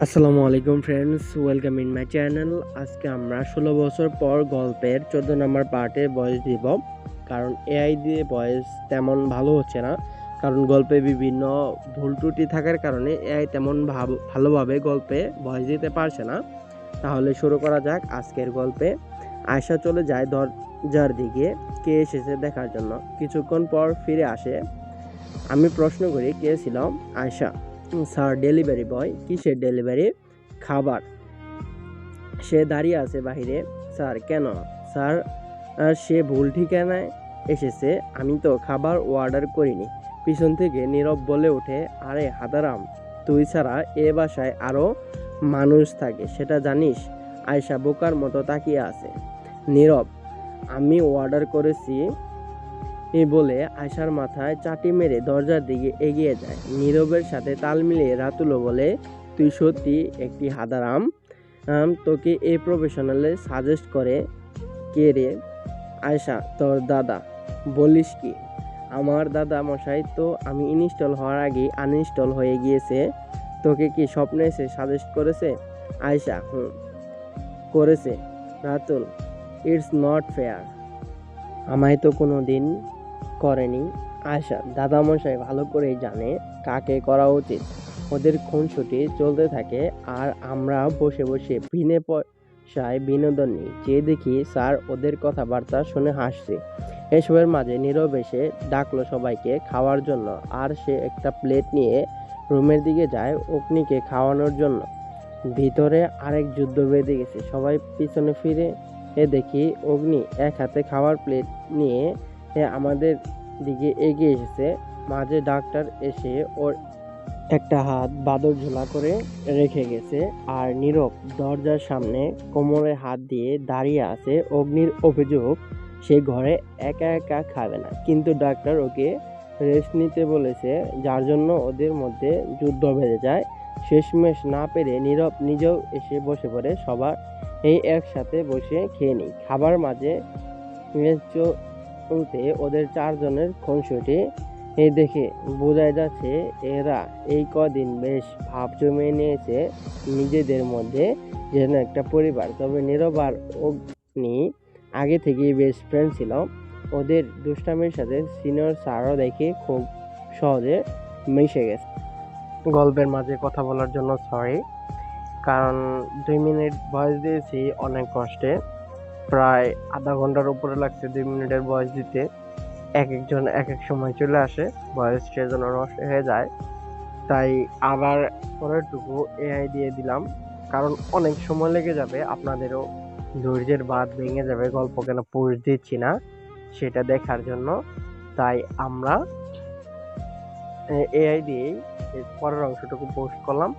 আসসালামু আলাইকুম friends welcome in my channel আজকে আমরা ষোলো বছর পর গল্পের চোদ্দ নম্বর পার্টে ভয়েস দিব। কারণ এআই দিয়ে ভয়েস তেমন ভালো হচ্ছে না। কারণ গল্পে বিভিন্ন ভুল ত্রুটি থাকার কারণে এআই তেমন ভাব- ভালোভাবে গল্পে ভয়েস দিতে পারছে না। তাহলে শুরু করা যাক আজকের গল্পে। আয়সা চলে যায় দরজার দিকে কে এসেছে দেখার জন্য। কিছুক্ষণ পর ফিরে আসে। আমি প্রশ্ন করি কে ছিল? আয়সা "উম, স্যার ডেলিভারি বয় কিসের ডেলিভারি খাবার। সে দাঁড়িয়ে আছে বাইরে স্যার, কেন? স্যার সে ভুল ঠিকানায় এসেছে। আমি তো খাবার অর্ডার করিনি। পিছন থেকে নীরব বলে ওঠে, আরে হাদারাম, তুই ছাড়া এ বাসায় আরও মানুষ থাকে, সেটা জানিস? আয়সা বোকার মতো তাকিয়ে আছে। নীরব, আমি অর্ডার করেছি এই বলে আয়সার মাথায় চাটি মেরে দরজার দিকে এগিয়ে যায়। নীরবের সাথে তাল মিলিয়ে রাতুলো বলে, তুই সত্যি একটি হাদারাম? তোকে এ প্রফেশনালে সাজেস্ট করে কে রে? আয়সা তোর দাদা। বলিস কি? আমার দাদা মশাই তো আমি ইনস্টল হওয়ার আগেই আনইনস্টল হয়ে গিয়েছে। তোকে কি স্বপ্নে এসে সাজেস্ট করেছে? আয়সা হুম, করেছে। রাতুল ইটস নট ফেয়ার আমায় তো কোনো দিন করেনি। আয়সা দাদামশাই ভালো করেই জানে কাকে করা উচিত। ওদের খুনসুটি চলতে থাকে আর আমরা বসে বসে বিনে পয়সায় বিনোদন নিই। যে দেখি স্যার ওদের কথাবার্তা শুনে হাসছে। এসবের মাঝে নীরব এসে ডাকলো সবাইকে খাওয়ার জন্য আর সে একটা প্লেট নিয়ে রুমের দিকে যায় অগ্নিকে খাওয়ানোর জন্য। ভিতরে আরেক যুদ্ধ বেঁধে গেছে। সবাই পিছনে ফিরে এ দেখি অগ্নি এক হাতে খাওয়ার প্লেট নিয়ে আমাদের দিকে এগিয়ে এসেছে। মাঝে ডাক্তার এসে ওর একটা হাত বাদর ঝোলা করে রেখে গেছে আর নীরব দরজার সামনে কোমরে হাত দিয়ে দাঁড়িয়ে আছে। অগ্নির অভিযোগ, সে ঘরে একা একা খাবে না। কিন্তু ডাক্তার ওকে রেস্ট নিতে বলেছে, যার জন্য ওদের মধ্যে যুদ্ধ বেড়ে যায়। শেষমেশ না পেরে নীরব নিজেও এসে বসে পড়ে। সবার এই একসাথে বসে খেয়ে নিই। খাবার মাঝে চলতে ওদের চারজনের খুনসুটি দেখে বোঝাই যাচ্ছে এরা এই কদিন বেশ ভাব জমিয়ে নিয়েছে নিজেদের মধ্যে যেন একটা পরিবার। তবে নীরব আর অগ্নি আগে থেকেই বেস্ট ফ্রেন্ড ছিল। ওদের দুষ্টামির সাথে সিনিয়র স্যারও দেখে খুব সহজে মিশে গেছে। গল্পের মাঝে কথা বলার জন্য সরি কারণ দুই মিনিট ভয়েস দিয়েছি অনেক কষ্টে। প্রায় আধা ঘণ্টার উপরে লাগছে দুই মিনিটের ভয়েস দিতে। এক একজন এক এক সময় চলে আসে ভয়েস সেজন্য নষ্ট হয়ে যায়। তাই আবার পরেরটুকু এআই দিয়ে দিলাম, কারণ অনেক সময় লেগে যাবে, আপনাদেরও ধৈর্যের বাদ ভেঙে যাবে, গল্প কেন পোস্ট দিচ্ছি না, সেটা দেখার জন্য। তাই আমরা এআই দিয়েই পরের অংশটুকু পোস্ট করলাম।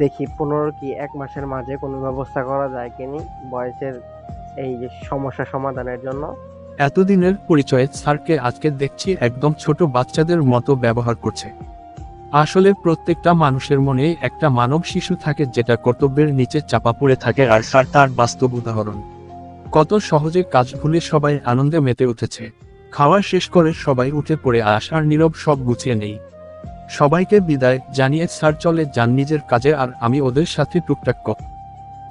দেখি পনেরো কি এক মাসের মাঝে কোনো ব্যবস্থা করা যায় কিনি ভয়েসের এই যে সমস্যা সমাধানের জন্য। এতদিনের পরিচয়ে স্যারকে আজকে দেখছি একদম ছোট বাচ্চাদের মতো ব্যবহার করছে। আসলে প্রত্যেকটা মানুষের মনে একটা মানব শিশু থাকে যেটা কর্তব্যের নিচে চাপা পড়ে থাকে আর স্যার তার বাস্তব উদাহরণ। কত সহজে কাজ ভুলে সবাই আনন্দে মেতে উঠেছে। খাওয়া শেষ করে সবাই উঠে পড়ে আস আর নীরব সব গুছিয়ে নেই। সবাইকে বিদায় জানিয়ে স্যার চলে যান নিজের কাজে আর আমি ওদের সাথে টুকটাক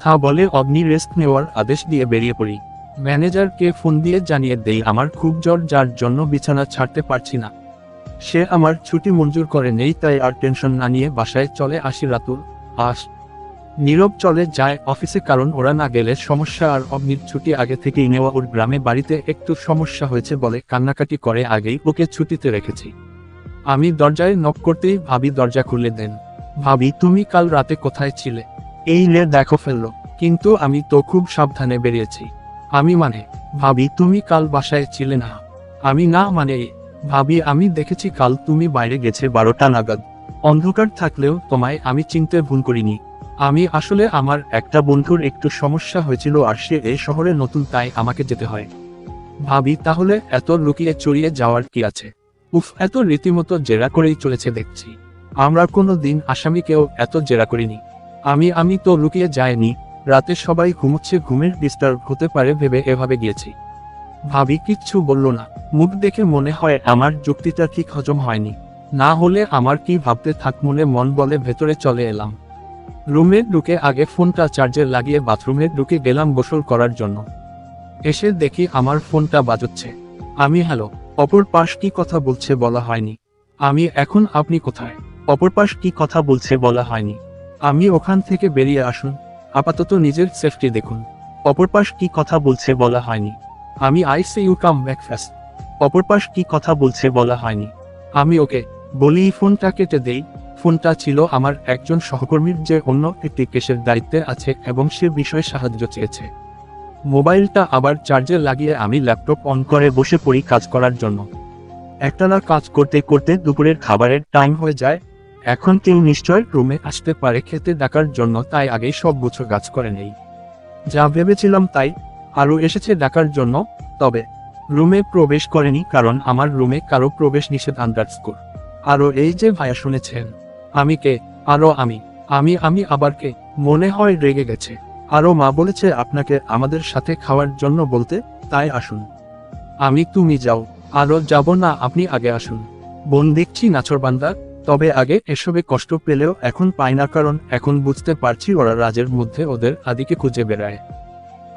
কথা বলে অগ্নি রেস্ট নেওয়ার আদেশ দিয়ে বেরিয়ে পড়ি। ম্যানেজারকে ফোন দিয়ে জানিয়ে দেই, আমার খুব জ্বর, যার জন্য বিছানা ছাড়তে পারছি না। সে আমার ছুটি মঞ্জুর করে নেই, তাই আর টেনশন না নিয়ে বাসায় চলে আসি রাতুল। আস নীরব চলে যায় অফিসে, কারণ ওরা না গেলে সমস্যা আর অগ্নির ছুটি আগে থেকেই নেওয়া ওর গ্রামে বাড়িতে একটু সমস্যা হয়েছে বলে কান্নাকাটি করে আগেই ওকে ছুটিতে রেখেছি। আমি দরজায় নক করতেই ভাবি দরজা খুলে দেন। ভাবি, তুমি কাল রাতে কোথায় ছিলে? এই লে দেখো ফেলল। কিন্তু আমি তো খুব সাবধানে বেরিয়েছি। আমি মানে ভাবি তুমি কাল বাসায় ছিলে না। আমি না মানে ভাবি আমি দেখেছি কাল তুমি বাইরে গেছে বারোটা নাগাদ। অন্ধকার থাকলেও তোমায় আমি চিনতে ভুল করিনি। আমি আসলে আমার একটা বন্ধুর একটু সমস্যা হয়েছিল আর সে এই শহরে নতুন তাই আমাকে যেতে হয়। ভাবি তাহলে এত লুকিয়ে চড়িয়ে যাওয়ার কি আছে? উফ, এত রীতিমতো জেরা করেই চলেছে দেখছি। আমরা কোনো দিন আসামিকেও এত জেরা করিনি। আমি আমি তো লুকিয়ে যাইনি। রাতে সবাই ঘুমোচ্ছে, ঘুমের ডিস্টার্ব হতে পারে ভেবে এভাবে গিয়েছি। ভাবি কিচ্ছু বলল না। মুখ দেখে মনে হয় আমার যুক্তিটা ঠিক হজম হয়নি। না হলে আমার কি ভাবতে থাক মনে মন বলে ভেতরে চলে এলাম। রুমে ঢুকে আগে ফোনটা চার্জে লাগিয়ে বাথরুমে ঢুকে গেলাম গোসল করার জন্য। এসে দেখি আমার ফোনটা বাজচ্ছে আমি, হ্যালো, অপর পাশ কি কথা বলছে বলা হয়নি। আমি, এখন আপনি কোথায়? অপর পাশ কি কথা বলছে বলা হয়নি। আমি ওখান থেকে বেরিয়ে আসুন। আপাতত নিজের সেফটি দেখুন। অপর পাশ কি কথা বলছে বলা হয়নি। আমি I say you come back অপর পাশ কি কথা বলছে বলা হয়নি। আমি ওকে বলি, ফোনটা কেটে দেই। ফোনটা ছিল আমার একজন সহকর্মীর যে অন্য একটি কেসের দায়িত্বে আছে এবং সে বিষয়ে সাহায্য চেয়েছে। মোবাইলটা আবার চার্জে লাগিয়ে আমি ল্যাপটপ অন করে বসে পড়ি কাজ করার জন্য। একটানা কাজ করতে করতে দুপুরের খাবারের টাইম হয়ে যায়। এখন কেউ নিশ্চয় রুমে আসতে পারে খেতে ডাকার জন্য, তাই আগেই সব গুছো গাছ করে নেই। যা ভেবেছিলাম তাই আরও এসেছে ডাকার জন্য, তবে রুমে প্রবেশ করেনি কারণ আমার রুমে কারও প্রবেশ নিষেধ আন্ডারস্কোর আরও এই যে ভাইয়া শুনেছেন, আমি কে? আরও আমি। আমি আমি আবার কে? মনে হয় রেগে গেছে। আরও মা বলেছে আপনাকে আমাদের সাথে খাওয়ার জন্য বলতে, তাই আসুন। আমি তুমি যাও। আরও যাব না, আপনি আগে আসুন। বোন দেখছি নাচরবান্দা তবে আগে এসবে কষ্ট পেলেও এখন পাই না, কারণ এখন বুঝতে পারছি ওরা রাজের মধ্যে ওদের আদিকে খুঁজে বেড়ায়।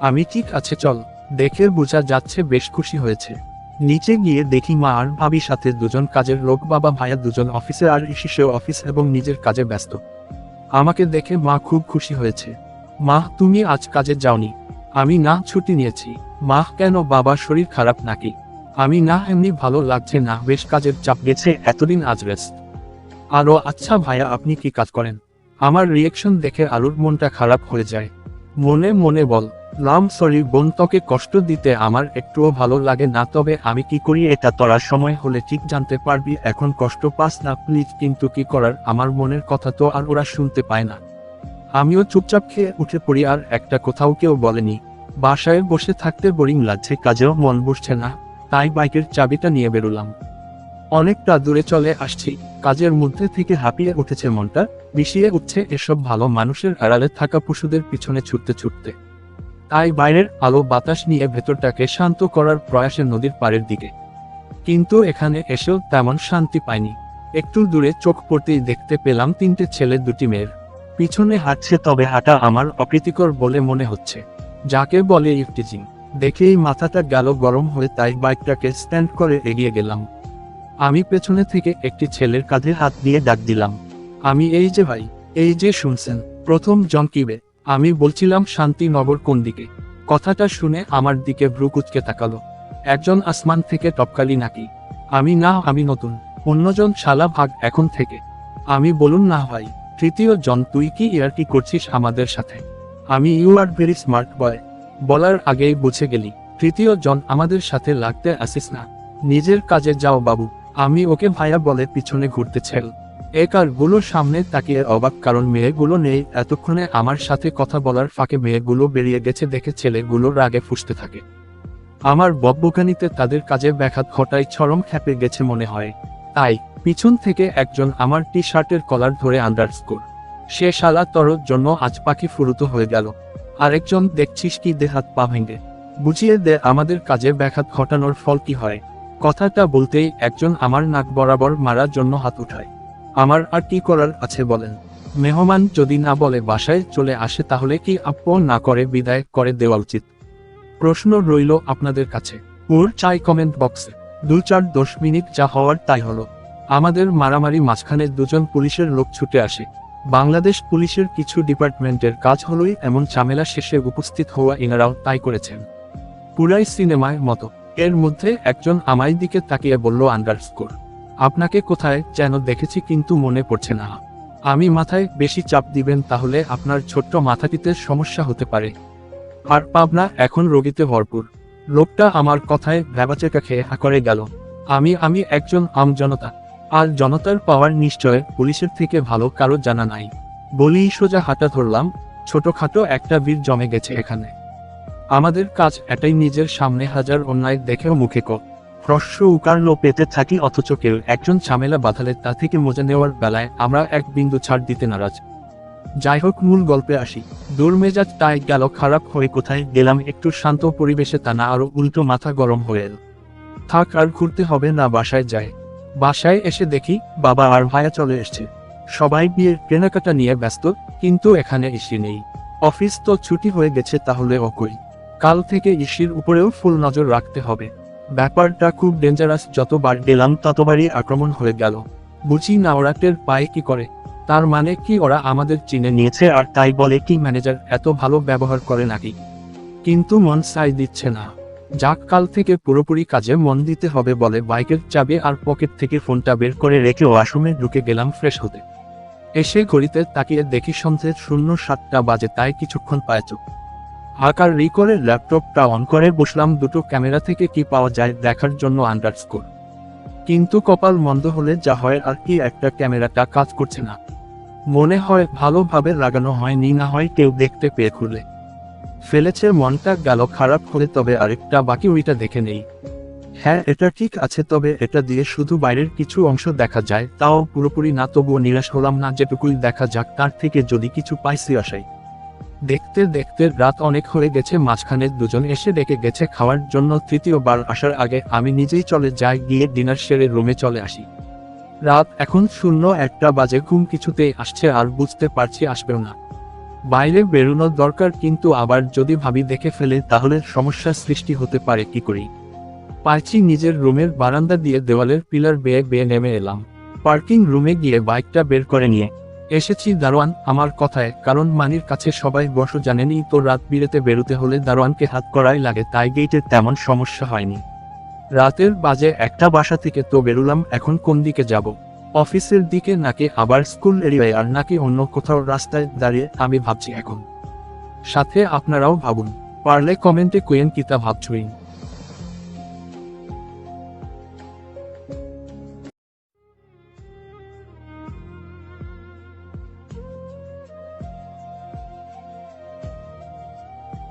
আমি ঠিক আছে, চল, দেখে বোঝা যাচ্ছে বেশ খুশি হয়েছে। নিচে গিয়ে দেখি মা আর ভাবির সাথে দুজন কাজের লোক, বাবা ভাইয়া দুজন অফিসে আর শিশেও অফিস এবং নিজের কাজে ব্যস্ত। আমাকে দেখে মা খুব খুশি হয়েছে। মা, তুমি আজ কাজে যাওনি। আমি না, ছুটি নিয়েছি। মা, কেন বাবা, শরীর খারাপ নাকি? আমি না, এমনি ভালো লাগছে না, বেশ কাজের চাপ গেছে, এতদিন আজ রেস্ট আরও আচ্ছা ভাইয়া, আপনি কি কাজ করেন? আমার রিয়েকশন দেখে আলুর মনটা খারাপ হয়ে যায়। মনে মনে বল লাম সরি, বোন তোকে কষ্ট দিতে আমার একটুও ভালো লাগে না, তবে আমি কি করি এটা তোরার সময় হলে ঠিক জানতে পারবি, এখন কষ্ট পাস না প্লিজ কিন্তু কি করার? আমার মনের কথা তো আর ওরা শুনতে পায় না। আমিও চুপচাপ খেয়ে উঠে পড়ি, আর একটা কোথাও কেউ বলেনি। বাসায় বসে থাকতে বোরিং লাগছে, কাজেও মন বসছে না, তাই বাইকের চাবিটা নিয়ে বেরোলাম। অনেকটা দূরে চলে আসছি। কাজের মধ্যে থেকে হাঁপিয়ে উঠেছে মনটা, বিষিয়ে উঠছে এসব ভালো মানুষের আড়ালে থাকা পশুদের পিছনে ছুটতে ছুটতে। তাই বাইরের আলো বাতাস নিয়ে ভেতরটাকে শান্ত করার প্রয়াসে নদীর পাড়ের দিকে। কিন্তু এখানে এসেও তেমন শান্তি পাইনি। একটু দূরে চোখ পড়তেই দেখতে পেলাম তিনটে ছেলে, দুটি মেয়ের। পিছনে হাঁটছে তবে হাঁটা আমার অপ্রীতিকর বলে মনে হচ্ছে। যাকে বলে ইফটিজিং। দেখেই মাথাটা গেল গরম হয়ে তাই বাইকটাকে স্ট্যান্ড করে এগিয়ে গেলাম। আমি পেছনে থেকে একটি ছেলের কাঁধে হাত দিয়ে ডাক দিলাম। আমি, এই যে ভাই, এই যে শুনছেন, প্রথম জন কিবে আমি বলছিলাম, শান্তিনগর কোন দিকে? কথাটা শুনে আমার দিকে ভ্রু কুচকে তাকালো। একজন আসমান থেকে টপকালি নাকি? আমি, না, আমি নতুন। অন্যজন শালা ভাগ এখন থেকে। আমি বলুন, না ভাই, তৃতীয় জন, তুই কি ইয়ার্কি করছিস আমাদের সাথে? আমি, you are very smart boy. বলার আগেই বুঝে গেলি, তৃতীয় জন আমাদের সাথে লাগতে আসিস না। নিজের কাজে যাও বাবু। আমি ওকে ভাইয়া বলে পিছনে ঘুরতে ছেল এ কারগুলো সামনে তাকিয়ে অবাক, কারণ মেয়েগুলো নেই। এতক্ষণে আমার সাথে কথা বলার ফাঁকে মেয়েগুলো বেরিয়ে গেছে, দেখে ছেলেগুলো রাগে ফুসতে থাকে। আমার বকবকানিতে তাদের কাজে ব্যাঘাত ঘটায় চরম খ্যাপে গেছে মনে হয়। তাই, পিছন থেকে একজন আমার টি শার্টের কলার ধরে আন্ডারস্কোর সে শালা তরর জন্য আজ পাখি ফুরুত হয়ে গেল। আরেকজন, দেখছিস কি দেহাত পা ভেঙে। বুঝিয়ে দে, আমাদের কাজে ব্যাঘাত ঘটানোর ফল কি হয়? কথাটা বলতেই একজন আমার নাক বরাবর মারার জন্য হাত উঠায়। আমার আর কি করার আছে বলেন। মেহমান যদি না বলে বাসায় চলে আসে তাহলে কি আপন না করে বিদায় করে দেওয়া উচিত? প্রশ্ন রইল আপনাদের কাছে। ওর চাই কমেন্ট বক্সে দু চার দশ মিনিট যা হওয়ার তাই হলো। আমাদের মারামারি মাঝখানে দুজন পুলিশের লোক ছুটে আসে। বাংলাদেশ পুলিশের কিছু ডিপার্টমেন্টের কাজ হলোই এমন ঝামেলা শেষে উপস্থিত হওয়া এনারাও তাই করেছেন। পুরাই সিনেমায় মতো। এর মধ্যে একজন আমায় দিকে তাকিয়ে বলল, আন্ডারস্কোর, আপনাকে কোথায় যেন দেখেছি কিন্তু মনে পড়ছে না। আমি মাথায় বেশি চাপ দিবেন তাহলে আপনার ছোট্ট মাথাটিতে সমস্যা হতে পারে। আর পাবনা এখন রোগীতে ভরপুর। লোকটা আমার কথায় ভ্যাবাচেকা খেয়ে হা করে গেল। আমি আমি একজন আম জনতা। আর জনতার পাওয়ার নিশ্চয় পুলিশের থেকে ভালো কারও জানা নাই। বলি সোজা হাঁটা ধরলাম। ছোটখাটো একটা বীর জমে গেছে এখানে। আমাদের কাজ এটাই নিজের সামনে হাজার অন্যায় দেখেও মুখে ক। হ্রস্ব উকারলো পেতে থাকি অথচ কেউ একজন ঝামেলা বাঁধালে তা থেকে মজা নেওয়ার বেলায় আমরা এক বিন্দু ছাড় দিতে নারাজ। যাই হোক মূল গল্পে আসি। দুর্মেজাজ তাই গেল খারাপ হয়ে কোথায়? গেলাম একটু শান্ত পরিবেশে তা না আরও উল্টো মাথা গরম হয়ে এল। থাক আর ঘুরতে হবে না বাসায় যায় বাসায় এসে দেখি বাবা আর ভাইয়া চলে এসছে। সবাই বিয়ের কেনাকাটা নিয়ে ব্যস্ত কিন্তু এখানে এসে নেই। অফিস তো ছুটি হয়ে গেছে তাহলে অকই কাল থেকে ইসির উপরেও ফুল নজর রাখতে হবে। ব্যাপারটা খুব ডেঞ্জারাস যতবার গেলাম ততবারই আক্রমণ হয়ে গেল। বুঝি না ওরা টের পায় কি করে। তার মানে কি ওরা আমাদের চিনে নিয়েছে আর তাই বলে কি ম্যানেজার এত ভালো ব্যবহার করে নাকি? কিন্তু মন সাই দিচ্ছে না। যাক, কাল থেকে পুরোপুরি কাজে মন দিতে হবে বলে বাইকের চাবি আর পকেট থেকে ফোনটা বের করে রেখে ওয়াশরুমে ঢুকে গেলাম ফ্রেশ হতে। এসে ঘড়িতে তাকিয়ে দেখি সন্ধ্যে শূন্য সাতটা বাজে, তাই কিছুক্ষণ পায় চোখ। আকার রি করে ল্যাপটপটা অন করে বসলাম দুটো ক্যামেরা থেকে কি পাওয়া যায় দেখার জন্য আন্ডারস্কোর কিন্তু কপাল মন্দ হলে যা হয় আর কি একটা ক্যামেরাটা কাজ করছে না। মনে হয় ভালোভাবে লাগানো হয়নি, না হয় কেউ দেখতে পেয়ে খুলে। ফেলেছে মনটা, গেল খারাপ হলে তবে আরেকটা, বাকি ওইটা দেখে নেই। হ্যাঁ এটা ঠিক আছে, তবে এটা দিয়ে শুধু বাইরের কিছু অংশ দেখা যায়, তাও পুরোপুরি না, তবুও নিরাশ হলাম না, যেটুকুই দেখা যাক, তার থেকে যদি কিছু পাইছি আসাই দেখতে দেখতে রাত অনেক হয়ে গেছে, মাঝখানে দুজন এসে ডেকে গেছে খাওয়ার জন্য। তৃতীয়বার আসার আগে আমি নিজেই চলে যাই, গিয়ে ডিনার সেরে রুমে চলে আসি। রাত এখন শূন্য একটা বাজে, ঘুম কিছুতেই আসছে আর বুঝতে পারছি আসবেও না। বাইরে বেরোনোর দরকার, কিন্তু আবার যদি ভাবি দেখে ফেলে, তাহলে সমস্যার সৃষ্টি হতে পারে, কি করি? পাইছি নিজের রুমের বারান্দা দিয়ে দেওয়ালের পিলার বেয়ে বেয়ে নেমে এলাম। পার্কিং রুমে গিয়ে বাইকটা বের করে নিয়ে এসেছি দারোয়ান, আমার কথায়, কারণ মানির কাছে সবাই বস জানেনই তো রাত বিরেতে বেরোতে হলে দারোয়ানকে হাত করাই লাগে, তাই গেটে তেমন সমস্যা হয়নি। রাতের বাজে একটা বাসা থেকে তো বেরোলাম, এখন কোন দিকে যাব? অফিসের দিকে নাকি আবার স্কুল এরিয়ায়, আর নাকি অন্য কোথাও রাস্তায় দাঁড়িয়ে, আমি ভাবছি এখন। সাথে আপনারাও ভাবুন। পারলে কমেন্টে কোয়েন কিতা ভাবছুইন